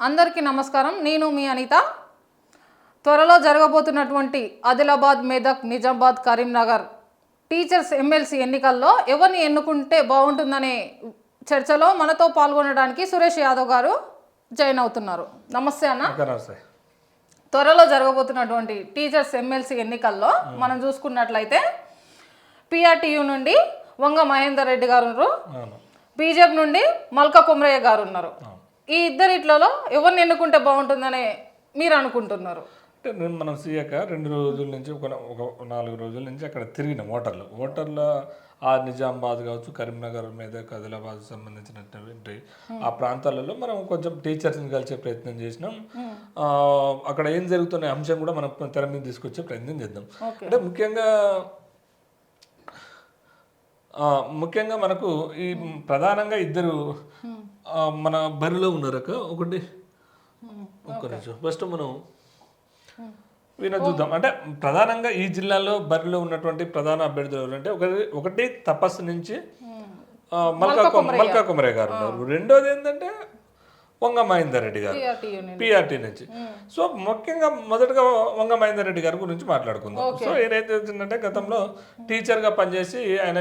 అందరికీ నమస్కారం. నేను మీ అనిత. త్వరలో జరగబోతున్నటువంటి ఆదిలాబాద్ మెదక్ నిజామాబాద్ కరీంనగర్ టీచర్స్ ఎమ్మెల్సీ ఎన్నికల్లో ఎవరిని ఎన్నుకుంటే బాగుంటుందనే చర్చలో మనతో పాల్గొనడానికి సురేష్ యాదవ్ గారు జాయిన్ అవుతున్నారు. నమస్తే అన్న. నమస్తే. త్వరలో జరగబోతున్నటువంటి టీచర్స్ ఎమ్మెల్సీ ఎన్నికల్లో మనం చూసుకున్నట్లయితే పిఆర్టీయు నుండి వంగ మహేందర్ రెడ్డి గారు బీజేపీ నుండి మల్కా కుమరయ్య గారు ఉన్నారు. ఈ ఇద్దరిట్లలో ఎవరిని ఎన్నుకుంటే బాగుంటుందని మీరు అనుకుంటున్నారు? అంటే నేను మనం సీయక రెండు రోజుల నుంచి ఒక ఒక నాలుగు రోజుల నుంచి అక్కడ తిరిగినాం ఓటర్లు. ఓటర్ల ఆ నిజామాబాద్ కావచ్చు కరీంనగర్ మెదక్ ఆదిలాబాద్ సంబంధించినటువంటి ఆ ప్రాంతాలలో మనం కొంచెం టీచర్స్ని కలిసే ప్రయత్నం చేసినాం. అక్కడ ఏం జరుగుతున్న అంశం కూడా మనం తెర మీద తీసుకొచ్చే ప్రయత్నం చేద్దాం. అంటే ముఖ్యంగా ముఖ్యంగా మనకు ఈ ప్రధానంగా ఇద్దరు మన బరిలో ఉన్నారు అక్క. ఒకటి. ఒక్క నిమిషం. ఫస్ట్ మనం వీణ చూద్దాం అంటే ప్రధానంగా ఈ జిల్లాలో బరిలో ఉన్నటువంటి ప్రధాన అభ్యర్థులు ఎవరంటే ఒకటి ఒకటి తపస్సు నుంచి మల్కా మల్కా కుమరయ్య. గారు ఉన్నారు. రెండోది ఏంటంటే వంగ మహేందర్ రెడ్డి గారు. పిఆర్టీ నుంచి. సో ముఖ్యంగా మొదటగా వంగ మహేందర్ రెడ్డి గారి గురించి మాట్లాడుకుందాం. సో ఈయన ఏం చేసిందంటే గతంలో టీచర్గా పనిచేసి ఆయన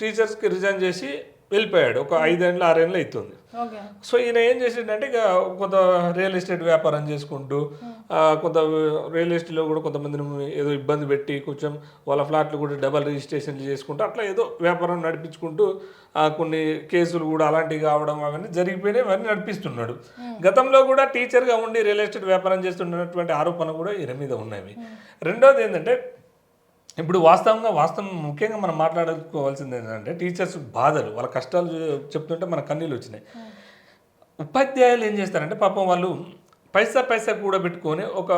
టీచర్స్కి రిజైన్ చేసి వెళ్ళిపోయాడు. ఒక ఐదేళ్ళు ఆరేళ్ళు అవుతుంది సో ఈయన ఏం చేసిండంటే ఇక కొంత రియల్ ఎస్టేట్ వ్యాపారం చేసుకుంటూ ఆ, కొంత రియల్ ఎస్టేట్లో కూడా కొంతమందిని ఏదో ఇబ్బంది పెట్టి కొంచెం వాళ్ళ ఫ్లాట్లు కూడా డబల్ రిజిస్ట్రేషన్లు చేసుకుంటూ అట్లా ఏదో వ్యాపారం నడిపించుకుంటూ కొన్ని కేసులు కూడా అలాంటివి కావడం అవన్నీ జరిగిపోయినాయి అవన్నీ నడిపిస్తున్నాడు. గతంలో కూడా టీచర్గా ఉండి రియల్ ఎస్టేట్ వ్యాపారం చేస్తున్నటువంటి ఆరోపణ కూడా ఈయన మీద ఉన్నాయి రెండోది ఏంటంటే ఇప్పుడు వాస్తవంగా వాస్తవం ముఖ్యంగా మనం మాట్లాడుకోవాల్సింది ఏంటంటే టీచర్స్ బాధలు వాళ్ళ కష్టాలు చెప్తుంటే మన కన్నీళ్ళు వచ్చినాయి. ఉపాధ్యాయులు ఏం చేస్తారంటే పాపం వాళ్ళు పైసా పైసా కూడా పెట్టుకొని ఒక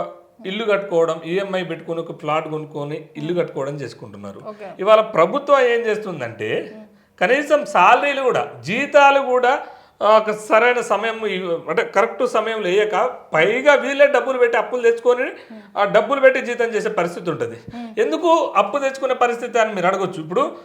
ఇల్లు కట్టుకోవడం ఈఎంఐ పెట్టుకొని ఒక ప్లాట్ కొనుక్కొని ఇల్లు కట్టుకోవడం చేసుకుంటున్నారు. ఇవాళ ప్రభుత్వం ఏం చేస్తుందంటే కనీసం సాలరీలు కూడా జీతాలు కూడా సరైన సమయం అంటే కరెక్ట్ సమయం లేయక పైగా వీళ్ళే డబ్బులు పెట్టి అప్పులు తెచ్చుకొని ఆ డబ్బులు పెట్టి జీతం చేసే పరిస్థితి ఉంటుంది. ఎందుకు అప్పు తెచ్చుకునే పరిస్థితి అని మీరు అడగొచ్చు. ఇప్పుడు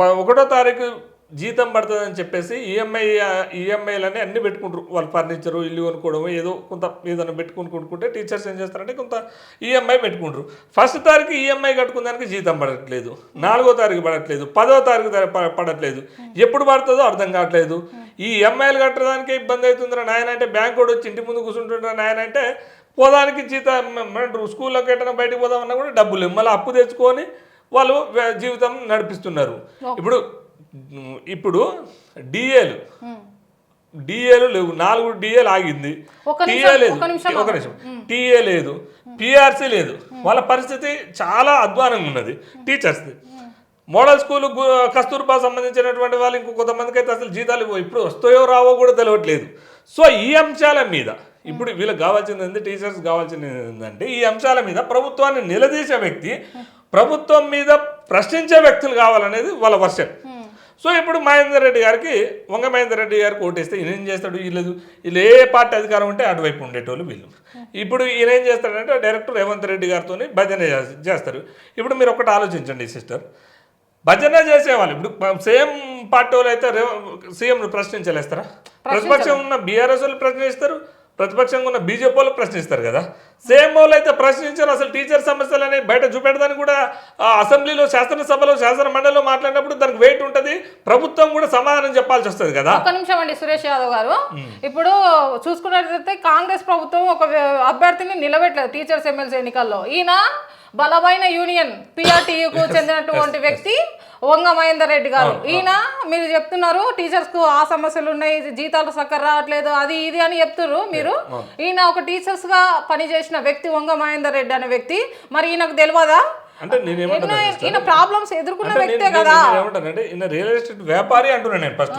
ప- ఒకటో తారీఖు జీతం పడుతుందని చెప్పేసి ఈఎంఐ ఈఎంఐలని అన్ని పెట్టుకుంటారు. వాళ్ళు ఫర్నిచరు ఇల్లు కొనుక్కోవడం ఏదో కొంత ఏదైనా పెట్టుకుని కొనుక్కుంటే టీచర్స్ ఏం చేస్తారంటే కొంత ఈఎంఐ పెట్టుకుంటారు. ఫస్ట్ తారీఖు ఈఎంఐ కట్టుకున్న దానికి జీతం పడట్లేదు. నాలుగో తారీఖు పడట్లేదు. పదో తారీఖు తారీ- పడట్లేదు. ఎప్పుడు పడుతుందో అర్థం కావట్లేదు. ఈ ఈఎంఐలు కట్టడానికే ఇబ్బంది అవుతుందిరా నాయన అంటే బ్యాంక్ కూడా వచ్చి ఇంటి ముందు కూర్చుంటున్నా నాయన అంటే పోదానికి జీతం స్కూల్లోకి ఎట్టడం బయటికి పోదామన్నా కూడా డబ్బులు. మళ్ళీ అప్పు తెచ్చుకొని వాళ్ళు జీవితం నడిపిస్తున్నారు. ఇప్పుడు ఇప్పుడు డిఏలు డిఏలు లేవు. నాలుగు డిఏలు ఆగింది. టీఏ లేదు. ఒక నిమిషం టీఏ లేదు. పిఆర్సీ లేదు. వాళ్ళ పరిస్థితి చాలా అధ్వానంగా ఉన్నది. టీచర్స్ది మోడల్ స్కూల్ కస్తూర్బా సంబంధించినటువంటి వాళ్ళు ఇంకో కొంతమందికి అయితే అసలు జీతాలు. ఇప్పుడు వస్తాయో రావో కూడా తెలియట్లేదు సో ఈ అంశాల మీద ఇప్పుడు వీళ్ళకి కావాల్సింది ఏంటి టీచర్స్ కావాల్సింది ఏంటంటే ఈ అంశాల మీద ప్రభుత్వాన్ని నిలదీసే వ్యక్తి ప్రభుత్వం మీద ప్రశ్నించే వ్యక్తులు కావాలనేది వాళ్ళ వర్షన్. సో ఇప్పుడు మహేందర్ రెడ్డి గారికి వంగ మహేందర్ రెడ్డి గారికి ఓటేస్తే ఈయన ఏం చేస్తాడు వీళ్ళు వీళ్ళు ఏ పార్టీ అధికారం ఉంటే అటువైపు ఉండేటోళ్ళు వీళ్ళు. ఇప్పుడు ఈయన ఏం చేస్తాడంటే డైరెక్టర్ రేవంత్ రెడ్డి గారితో భజన చేస్- చేస్తారు. ఇప్పుడు మీరు ఒకటి ఆలోచించండి సిస్టర్. భజన చేసేవాళ్ళు. ఇప్పుడు సేమ్ పార్టీ వాళ్ళు అయితే సీఎం ప్రశ్నించలేస్తారా ప్రతిపక్షం ఉన్న బీఆర్ఎస్ వాళ్ళు ప్రశ్నిస్తారు ప్రతిపక్షంగా ఉన్న బీజేపీ వాళ్ళు ప్రశ్నిస్తారు కదా? సేమ్ వాళ్ళు అయితే ప్రశ్నించారు అసలు టీచర్ సమస్యలు అనేవి బయట చూపెడడానికి కూడా అసెంబ్లీలో శాసనసభలో శాసన మండలిలో మాట్లాడినప్పుడు దానికి వెయిట్ ఉంటుంది. ప్రభుత్వం కూడా సమాధానం చెప్పాల్సి వస్తుంది కదా. ఒక్క నిమిషం అండి సురేష్ యాదవ్ గారు. ఇప్పుడు చూసుకున్నట్లయితే కాంగ్రెస్ ప్రభుత్వం ఒక అభ్యర్థిని నిలబెట్టలేదు టీచర్స్ ఎమ్మెల్సీ ఎన్నికల్లో. ఈయన బలమైన యూనియన్ పిఆర్టీయుకు చెందినటువంటి వ్యక్తి వంగ మహేందర్ రెడ్డి గారు. ఈయన మీరు చెప్తున్నారు టీచర్స్కు ఆ సమస్యలు ఉన్నాయి జీతాలు సక్కర రావట్లేదు అది ఇది అని చెప్తున్నారు మీరు. ఈయన ఒక టీచర్స్గా పనిచేసిన వ్యక్తి వంగ మహేందర్ రెడ్డి అనే వ్యక్తి మరి ఈయనకు తెలియదా అంటే ఈయన- ఈయన ప్రాబ్లమ్స్ ఎదుర్కొన్న వ్యక్తే నేను- కదా. నేను ఏమంటానంటే ఈయన రియల్ ఎస్టేట్ వ్యాపారి అంటున్నాను నేను ఫస్ట్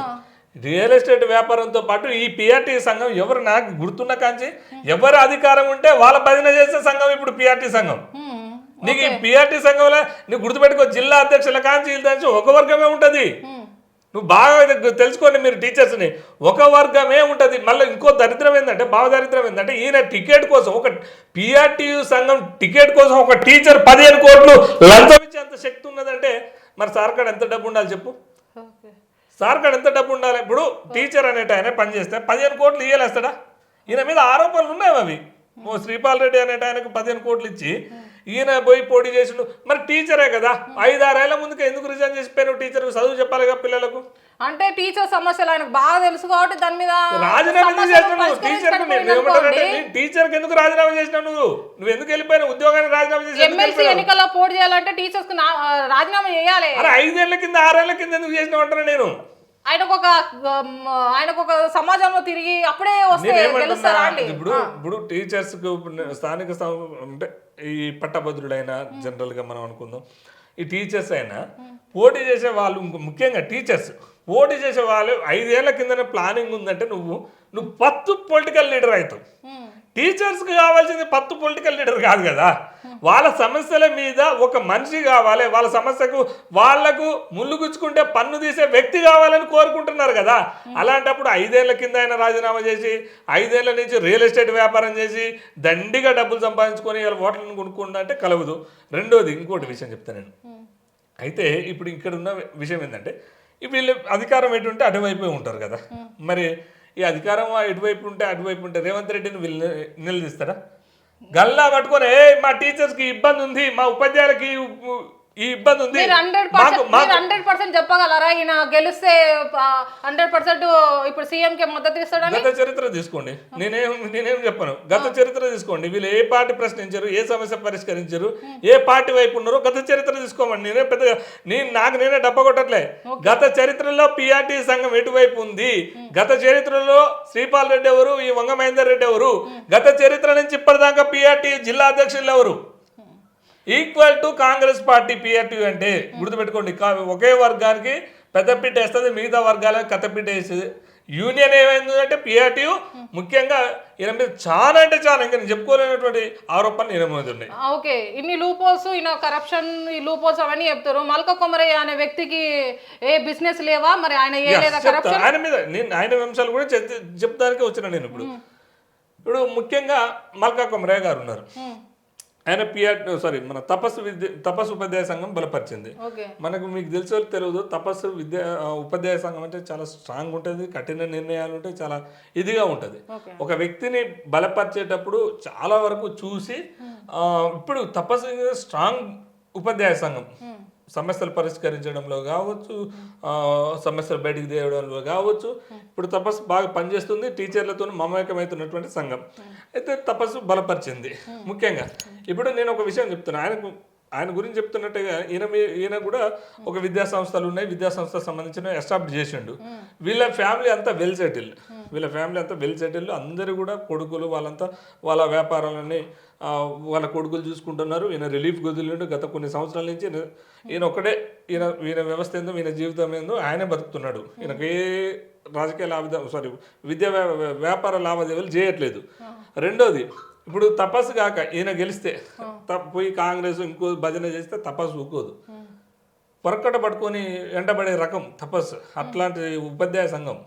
రియల్ ఎస్టేట్ వ్యాపారంతో పాటు ఈ పిఆర్టీ సంఘం ఎవరు నాకు గుర్తున్న కాంచి ఎవరు అధికారం ఉంటే వాళ్ళ భజన చేసే సంఘం ఇప్పుడు పిఆర్టీ సంఘం. నీకు ఈ పిఆర్టీ సంఘంలో నీకు గుర్తుపెట్టుకో జిల్లా అధ్యక్షుల కాంచి ఒక వర్గమే ఉంటుంది. నువ్వు బాగా తెలుసుకోండి మీరు టీచర్స్ని ఒక వర్గమే ఉంటుంది. మళ్ళీ ఇంకో దరిద్రం ఏంటంటే భావ దరిద్రం ఏంటంటే ఈయన టికెట్ కోసం ఒక పిఆర్టీయు సంఘం టికెట్ కోసం ఒక టీచర్ పదిహేను కోట్లు లంచం ఇచ్చేంత శక్తి ఉన్నదంటే మరి సర్కార్ ఎంత డబ్బు ఉండాలి చెప్పు? సార్ కాడ ఎంత డబ్బు ఉండాలి? ఇప్పుడు టీచర్ అనేట ఆయన పని చేస్తే పదిహేను కోట్లు ఇయ్యలేస్తాడా? ఈయన మీద ఆరోపణలు ఉన్నాయి అవి. ఓ శ్రీపాల్ రెడ్డి అనేట ఆయనకు పదిహేను కోట్లు ఇచ్చి ఈయన పోయి పోటీ చేసిండు. మరి టీచరే కదా? ఐదారేళ్ళ ముందుకు ఎందుకు రిజైన్ చేసిపోయారు టీచర్? చదువు చెప్పాలిగా పిల్లలకు? అంటే టీచర్ సమస్యలు ఆయనకు బాగా తెలుసు కాబట్టి దాని మీద రాజీనామా చేసినావు టీచర్ టీచర్కి ఎందుకు రాజీనామా చేసినావు నువ్వు? నువ్వు ఎందుకు వెళ్ళిపోయినావు ఉద్యోగానికి రాజీనామా చేసి ఎమ్మెల్సీ? ఎన్నికల్లో పోటీ చేయాలంటే టీచర్స్ రాజీనామా చేయాలి. అరే ఐదేళ్ళ కింద ఆరేళ్ళ కింద ఎందుకు చేసినావు అంటారా నేను? ఆయనకు ఒక ఆయనకు ఒక సమాజంలో తిరిగి అప్పుడే వస్తే ఇప్పుడు ఇప్పుడు టీచర్స్ స్థానిక అంటే ఈ పట్టభద్రుడైన జనరల్గా మనం అనుకుందాం. ఈ టీచర్స్ అయినా పోటీ చేసే వాళ్ళు ముఖ్యంగా టీచర్స్ పోటీ చేసే వాళ్ళు ఐదేళ్ళ కిందనే ప్లానింగ్ ఉందంటే నువ్వు నువ్వు పత్తు పొలిటికల్ లీడర్ అవుతావు. టీచర్స్కి కావాల్సింది పత్తు పొలిటికల్ లీడర్ కాదు కదా. వాళ్ళ సమస్యల మీద ఒక మనిషి కావాలి వాళ్ళ సమస్యకు వాళ్ళకు ముళ్ళు గుచ్చుకుంటే పన్ను తీసే వ్యక్తి కావాలని కోరుకుంటున్నారు కదా. అలాంటప్పుడు ఐదేళ్ళ కింద ఆయన రాజీనామా చేసి ఐదేళ్ళ నుంచి రియల్ ఎస్టేట్ వ్యాపారం చేసి దండిగా డబ్బులు సంపాదించుకొని ఇలా ఓట్లను కొనుక్కుంటా అంటే కలవదు. రెండోది ఇంకోటి విషయం చెప్తాను నేను. అయితే ఇప్పుడు ఇక్కడ ఉన్న విషయం ఏంటంటే వీళ్ళు అధికారం ఎటు ఉంటే అటువైపే ఉంటారు కదా. మరి ఈ అధికారం ఎటువైపు ఉంటే అటువైపు ఉంటే రేవంత్ రెడ్డిని నిలదీస్తారా? గల్లా పట్టుకొని ఏ మా టీచర్స్కి ఇబ్బంది ఉంది మా ఉపాధ్యాయులకి ఈ- ఇబ్బంది ఉంది. హండ్రెడ్ పర్సెంట్ చెప్పగలరా? ఈయన గెలిస్తే హండ్రెడ్ పర్సెంట్ ఇప్పుడు సీఎం కి మద్దతు ఇస్తాడని? గత చరిత్ర తీసుకోండి. నేనేం నేనేం చెప్పను. గత చరిత్ర తీసుకోండి. వీళ్ళు ఏ పార్టీ ప్రశ్నించారు ఏ సమస్య పరిష్కరించారు ఏ పార్టీ వైపు ఉన్నారో గత చరిత్ర తీసుకోమండి. నేనే పెద్దగా నేను నాకు నేనే డబ్బ కొట్టట్లే. గత చరిత్రలో పిఆర్టీ సంఘం ఎటువైపు ఉంది? గత చరిత్రలో శ్రీపాల్ రెడ్డి ఎవరు? ఈ వంగ మహేందర్ రెడ్డి ఎవరు? గత చరిత్ర నుంచి ఇప్పటిదాకా పిఆర్టీ జిల్లా అధ్యక్షులు ఎవరు? Equal to Congress party PRT అంటే గుర్తుపెట్టుకోండి కా- ఒకే వర్గానికి పెద్దపీట వేస్తుంది మిగతా వర్గాలకు కథపీట వేస్తుంది యూనియన్ ఏమైందంటే పిఆర్టీ ముఖ్యంగా ఈయన మీద చాలా అంటే చాలా ఇంకా నేను చెప్పుకోలేనటువంటి ఆరోపణలు ఈయన మీద ఉన్నాయి. ఓకే. ఇన్ని లూపోల్స్ ఈయన కరప్షన్ ఈ లూపోల్స్ అవన్నీ చెప్తారు. మల్క కొమరయ్య అనే వ్యక్తికి ఏ బిజినెస్ లేవా? మరి ఆయన ఏ లేదా. కరప్షన్ ఆయన మీద నేను ఆయన అంశాలు కూడా చెప్- చెప్తానికే వచ్చిన నేను ఇప్పుడు. ఇప్పుడు ముఖ్యంగా మల్కా కొమరయ్య గారు ఉన్నారు. ఆయన పిఆర్ సారీ మన తపస్సు విద్య తపస్సు ఉపాధ్యాయ సంఘం బలపరిచింది. మనకు మీకు తెలిసో తెలియదు తపస్సు విద్య ఉపాధ్యాయ సంఘం అంటే చాలా స్ట్రాంగ్ ఉంటుంది కఠిన నిర్ణయాలు ఉంటాయి చాలా ఇదిగా ఉంటుంది. ఒక వ్యక్తిని బలపరిచేటప్పుడు చాలా వరకు చూసి ఆ, ఇప్పుడు తపస్సు స్ట్రాంగ్ ఉపాధ్యాయ సంఘం. సమస్యలు పరిష్కరించడంలో కావచ్చు సమస్యలు బయటికి తేవడంలో కావచ్చు ఇప్పుడు తపస్సు బాగా పనిచేస్తుంది టీచర్లతో మమేకమవుతున్నటువంటి సంఘం. అయితే తపస్సు బలపరిచింది ముఖ్యంగా. ఇప్పుడు నేను ఒక విషయం చెప్తున్నా ఆయనకు ఆయన గురించి చెప్తున్నట్టుగా ఈయన మీ- ఈయన కూడా ఒక విద్యా సంస్థలు ఉన్నాయి విద్యా సంస్థలకు సంబంధించిన ఎస్టాబ్లిష్ చేసిండు. వీళ్ళ ఫ్యామిలీ అంతా వెల్ సెటిల్ వీళ్ళ ఫ్యామిలీ అంతా వెల్ సెటిల్ అందరూ కూడా కొడుకులు వాళ్ళంతా వాళ్ళ వ్యాపారాలన్నీ వాళ్ళ కొడుకులు చూసుకుంటున్నారు. ఈయన రిలీఫ్ గదులు గత కొన్ని సంవత్సరాల నుంచి ఈయన- ఒక్కడే ఈయన ఈయన వ్యవస్థ ఏందో ఈయన జీవితం ఏందో ఆయనే బతుకుతున్నాడు. ఈయనకు ఏ రాజకీయ లాభ సారీ విద్యా వ్యా- వ్యాపార లావాదేవీలు చేయట్లేదు. రెండోది ఇప్పుడు తపస్సు కాక ఈయన గెలిస్తే పోయి కాంగ్రెస్ ఇంకో భజన చేస్తే తపస్సు ఊకోదు. పొరకట పట్టుకొని వెంటబడే రకం తపస్సు. అట్లాంటి ఉపాధ్యాయ సంఘం.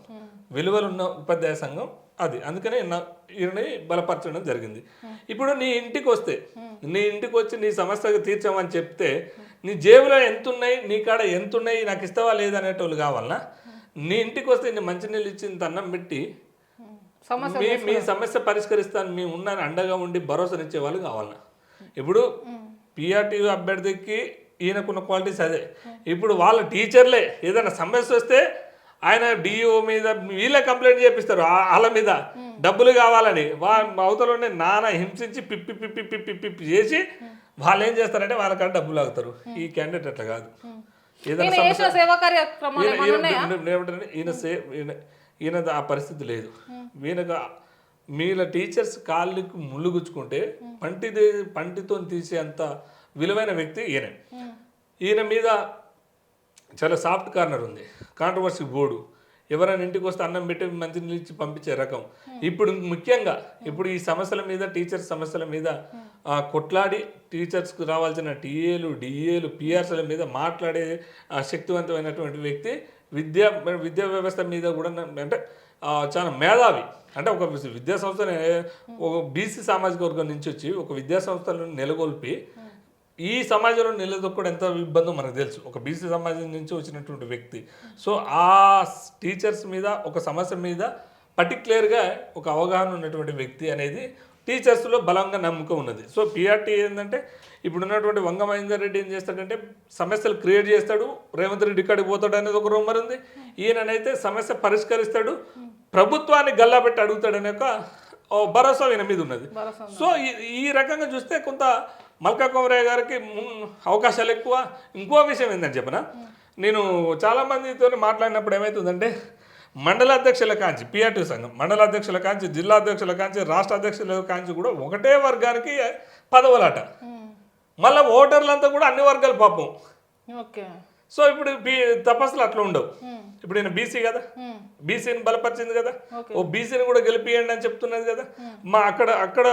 విలువలున్న ఉపాధ్యాయ సంఘం అది. అందుకనే ఈయనని బలపరచడం జరిగింది. ఇప్పుడు నీ ఇంటికి వస్తే నీ ఇంటికి వచ్చి నీ సమస్యకు తీర్చామని చెప్తే నీ జేబులో ఎంత ఉన్నాయి నీ కాడ ఎంత ఉన్నాయి నాకు ఇస్తావా లేదనేటోళ్ళు కావాలనా? నీ ఇంటికి వస్తే నీ మంచినీళ్ళు ఇచ్చి ఇంత అన్నం పెట్టి మీ మీ సమస్య పరిష్కరిస్తాను మేము ఉన్నాను అండగా ఉండి భరోసానిచ్చే వాళ్ళు కావాలన్నా ఇప్పుడు పిఆర్టీ అభ్యర్థికి ఈయనకున్న క్వాలిటీస్ అదే. ఇప్పుడు వాళ్ళ టీచర్లే ఏదైనా సమస్య వస్తే ఆయన డిఓ మీద వీళ్ళే కంప్లైంట్ చేపిస్తారు ఆ- వాళ్ళ మీద. డబ్బులు కావాలని. వా అవతల ఉండే నాన్న హింసించి పిప్పి పిప్పి పిప్పి పిప్పి చేసి వాళ్ళు ఏం చేస్తారంటే వాళ్ళకాడ డబ్బులు లాగుతారు. ఈ క్యాండిడేట్ అట్లా కాదు. ఈయన సే ఈయన ఆ పరిస్థితి లేదు. ఈయనకు మీల టీచర్స్ కాళ్ళకు ముళ్ళు గుచ్చుకుంటే పంటిది పంటితో తీసే అంత విలువైన వ్యక్తి ఈయన. ఈయన మీద చాలా సాఫ్ట్ కార్నర్ ఉంది. కాంట్రవర్సీ బోర్డు ఎవరైనా ఇంటికి వస్తే అన్నం పెట్టి మంచి ఇచ్చి పంపించే రకం. ఇప్పుడు ముఖ్యంగా ఇప్పుడు ఈ సమస్యల మీద టీచర్స్ సమస్యల మీద ఆ, కొట్లాడి టీచర్స్కు రావాల్సిన టీఏలు డిఏలు పిఆర్సీల మీద మాట్లాడే శక్తివంతమైనటువంటి వ్యక్తి విద్యా విద్యా వ్యవస్థ మీద కూడా అంటే చాలా మేధావి. అంటే ఒక విద్యా సంస్థని ఒక బీసీ సామాజిక వర్గం నుంచి వచ్చి ఒక విద్యా సంస్థలను నెలకొల్పి ఈ సమాజంలో నిలదొక్కడం ఎంత ఇబ్బందో మనకు తెలుసు. ఒక బీసీ సమాజం నుంచి వచ్చినటువంటి వ్యక్తి. సో ఆ టీచర్స్ మీద ఒక సమస్య మీద పర్టికులర్గా ఒక అవగాహన ఉన్నటువంటి వ్యక్తి అనేది టీచర్స్లో బలంగా నమ్మకం ఉన్నది. సో పిఆర్టీ ఏంటంటే ఇప్పుడు ఉన్నటువంటి వంగ మహేందర్ రెడ్డి ఏం చేస్తాడంటే సమస్యలు క్రియేట్ చేస్తాడు రేవంత్ రెడ్డి ఇక్కడికి పోతాడు అనేది ఒక రూమర్ ఉంది. ఈయననైతే సమస్య పరిష్కరిస్తాడు ప్రభుత్వాన్ని గల్లా పెట్టి అడుగుతాడనే ఒక భరోసా ఈయన మీద ఉన్నది. సో ఈ ఈ రకంగా చూస్తే కొంత మల్కా కొమరయ్య గారికి అవకాశాలు ఎక్కువ. ఇంకో విషయం ఏంటంటే చెప్పనా? నేను చాలా మందితో మాట్లాడినప్పుడు ఏమవుతుందంటే మండల అధ్యక్షుల కాంచి పిఆర్టీ సంఘం మండల అధ్యక్షుల కాంచి జిల్లా అధ్యక్షుల కాంచి రాష్ట్ర అధ్యక్షుల కాంచి కూడా ఒకటే వర్గానికి పదవులాట. మళ్ళీ ఓటర్లంతా కూడా అన్ని వర్గాల పాపం. ఓకే. సో ఇప్పుడు బీ తపస్సులు అట్లా ఉండవు. ఇప్పుడు నేను బీసీ కదా? బీసీని బలపరిచింది కదా? ఓ బీసీని కూడా గెలిపియండి అని చెప్తున్నది కదా? మా అక్కడ అక్కడ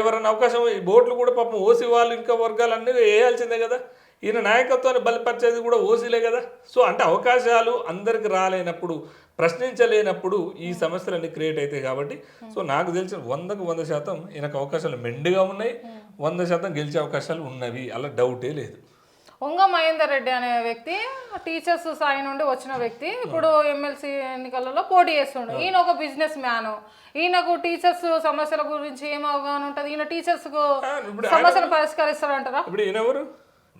ఎవరైనా అవకాశం ఈ ఓట్లు కూడా పాపం ఓసీ వాళ్ళు ఇంకా వర్గాలు అన్నీ వేయాల్సిందే కదా? ఈయన నాయకత్వాన్ని బలపరిచేది కూడా ఓసీలే కదా? సో అంటే అవకాశాలు అందరికి రాలేనప్పుడు ప్రశ్నించలేనప్పుడు ఈ సమస్యలన్నీ క్రియేట్ అవుతాయి కాబట్టి సో నాకు తెలిసిన వందకు వంద శాతం ఈయనకు అవకాశాలు మెండుగా ఉన్నాయి. వంద శాతం గెలిచే అవకాశాలు ఉన్నవి అలా డౌటే లేదు. ఒంగ మహేందర్ రెడ్డి అనే వ్యక్తి టీచర్స్ స్థాయి నుండి వచ్చిన వ్యక్తి ఇప్పుడు ఎమ్మెల్సీ ఎన్నికలలో పోటీ చేస్తుండు. ఈయన ఒక బిజినెస్ మ్యాన్. ఈయనకు టీచర్స్ సమస్యల గురించి ఏం అవగాహన ఉంటుంది? ఈయన టీచర్స్కు సమస్యలు పరిష్కరిస్తారంటారా ఇప్పుడు ఈయన ఎవరు?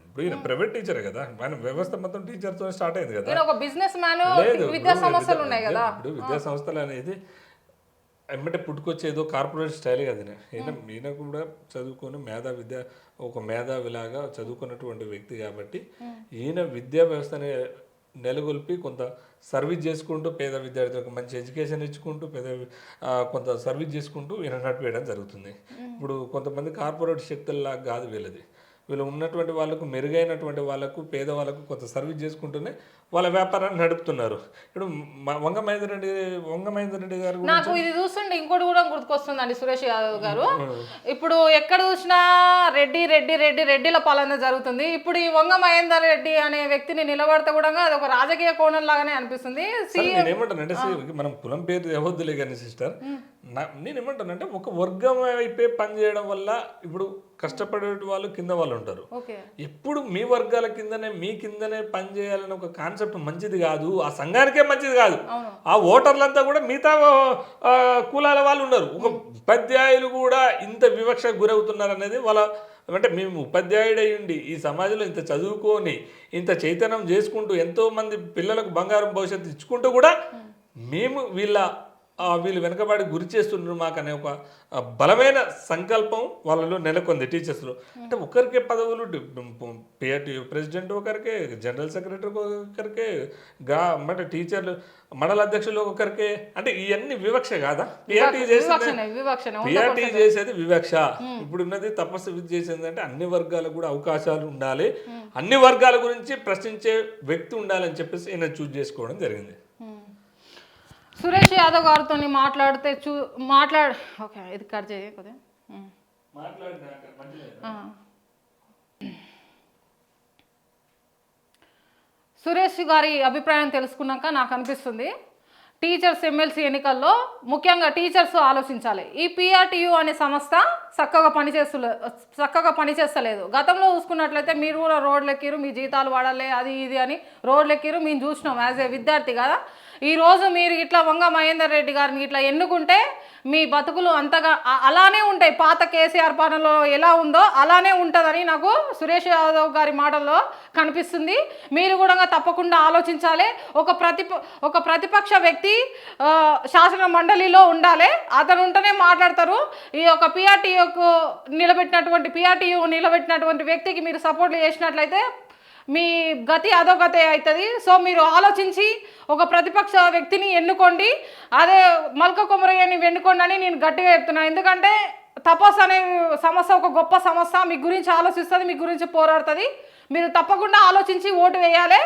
ఇప్పుడు ఈయన ప్రైవేట్ టీచరే కదా. ఆయన వ్యవస్థ మొత్తం టీచర్తో స్టార్ట్ అయింది కదా. ఒక బిజినెస్ మ్యాన్ విద్యా సమస్యలు ఉన్నాయి కదా. ఇప్పుడు విద్యా సంస్థలు అనేది ఎమ్మటే పుట్టుకొచ్చేదో కార్పొరేట్ స్టైల్ కదా ఈయన. ఈయన కూడా చదువుకొని మేధా విద్య ఒక మేధావిలాగా చదువుకున్నటువంటి వ్యక్తి కాబట్టి ఈయన విద్యా వ్యవస్థని నెలకొల్పి కొంత సర్వీస్ చేసుకుంటూ పేద విద్యార్థులకు మంచి ఎడ్యుకేషన్ ఇచ్చుకుంటూ పేద కొంత సర్వీస్ చేసుకుంటూ ఈయన నడిపేయడం జరుగుతుంది. ఇప్పుడు కొంతమంది కార్పొరేట్ శక్తుల్లాగా కాదు వీళ్ళది. వీళ్ళు ఉన్నటువంటి వాళ్ళకు మెరుగైనటువంటి వాళ్ళకు పేదవాళ్ళకు కొంత సర్వీస్ చేసుకుంటూనే వాళ్ళ వ్యాపారాన్ని నడుపుతున్నారు. ఇప్పుడు వంగ మహేందర్ రెడ్డి వంగ మహేందర్ రెడ్డి గారు నాకు ఇది చూస్తుంటే ఇంకోటి కూడా గుర్తుకొస్తుందండి సురేష్ యాదవ్ గారు. ఇప్పుడు ఎక్కడ చూసినా రెడ్డి రెడ్డి రెడ్డి రెడ్డిల పాలన జరుగుతుంది. ఇప్పుడు ఈ వంగ మహేందర్ రెడ్డి అనే వ్యక్తిని నిలబడితే కూడా అది ఒక రాజకీయ కోణం లాగానే అనిపిస్తుంది. ఏమంటానంటే మనం కులం పేరు ఎవద్దులే కానీ సిస్టర్. నేను ఏమంటానంటే ఒక వర్గం వైపే పని చేయడం వల్ల ఇప్పుడు కష్టపడే వాళ్ళు కింద వాళ్ళు ఉంటారు. ఎప్పుడు మీ వర్గాల కిందనే మీ కిందనే పని చేయాలని ఒక కాన్సెప్ట్ మంచిది కాదు. ఆ సంఘానికే మంచిది కాదు. ఆ ఓటర్లంతా కూడా మిగతా కులాల వాళ్ళు ఉన్నారు ఒక ఉపాధ్యాయులు కూడా ఇంత వివక్షకు గురవుతున్నారు అనేది వాళ్ళ అంటే మేము ఉపాధ్యాయుడు అయ్యుండి ఈ సమాజంలో ఇంత చదువుకొని ఇంత చైతన్యం చేసుకుంటూ ఎంతో మంది పిల్లలకు బంగారం భవిష్యత్తు ఇచ్చుకుంటూ కూడా మేము వీళ్ళ వీళ్ళు వెనకబడి గురి చేస్తున్నారు మాకు అనే ఒక బలమైన సంకల్పం వాళ్ళలో నెలకొంది టీచర్స్లో. అంటే ఒకరికే పదవులు పిఆర్టీ ప్రెసిడెంట్ ఒకరికే జనరల్ సెక్రటరీ ఒకరికే గా అంటే టీచర్లు మండల అధ్యక్షులు ఒకరికే అంటే ఇవన్నీ వివక్ష కాదా? పిఆర్టీ చేసింది పిఆర్టీ చేసేది వివక్ష. ఇప్పుడు ఉన్నది తపస్సు విధి చేసేది అంటే అన్ని వర్గాలకు కూడా అవకాశాలు ఉండాలి. అన్ని వర్గాల గురించి ప్రశ్నించే వ్యక్తి ఉండాలని చెప్పేసి ఈయన చూజ్ చేసుకోవడం జరిగింది. సురేష్ యాదవ్ గారితో మాట్లాడితే చూ మాట్లాడ ఓకే ఇది కట్ చేయ కొద్దిగా. సురేష్ గారి అభిప్రాయం తెలుసుకున్నాక నాకు అనిపిస్తుంది టీచర్స్ ఎమ్మెల్సీ ఎన్నికల్లో ముఖ్యంగా టీచర్స్ ఆలోచించాలి. ఈ పిఆర్టీయూ అనే సంస్థ చక్కగా పనిచేస్తలే చక్కగా పనిచేస్తలేదు. గతంలో చూసుకున్నట్లయితే మీరు కూడా రోడ్లు ఎక్కిరు మీ జీతాలు వాడాలి అది ఇది అని రోడ్లు ఎక్కిరు మేము చూసినాం యాజ్ ఏ విద్యార్థి కదా. ఈరోజు మీరు ఇట్లా వంగ మహేందర్ రెడ్డి గారిని ఇట్లా ఎన్నుకుంటే మీ బతుకులు అంతగా అలానే ఉంటాయి. పాత కేసీఆర్ పాలనలో ఎలా ఉందో అలానే ఉంటుందని నాకు సురేష్ యాదవ్ గారి మాటల్లో కనిపిస్తుంది. మీరు కూడా తప్పకుండా ఆలోచించాలి. ఒక ప్రతిప ఒక ప్రతిపక్ష వ్యక్తి శాసన మండలిలో ఉండాలి. అతను ఉంటేనే మాట్లాడతారు. ఈ యొక్క పిఆర్టీయూకు నిలబెట్టినటువంటి పిఆర్టీయూ నిలబెట్టినటువంటి వ్యక్తికి మీరు సపోర్ట్లు చేసినట్లయితే మీ గతి అదో గతే అవుతుంది సో మీరు ఆలోచించి ఒక ప్రతిపక్ష వ్యక్తిని ఎన్నుకోండి. అదే మల్క కుమరయ్యని ఎన్నుకోండి అని నేను గట్టిగా చెప్తున్నాను ఎందుకంటే తపస్ అనే సమస్య ఒక గొప్ప సమస్య. మీ గురించి ఆలోచిస్తుంది మీ గురించి పోరాడుతుంది. మీరు తప్పకుండా ఆలోచించి ఓటు వేయాలి.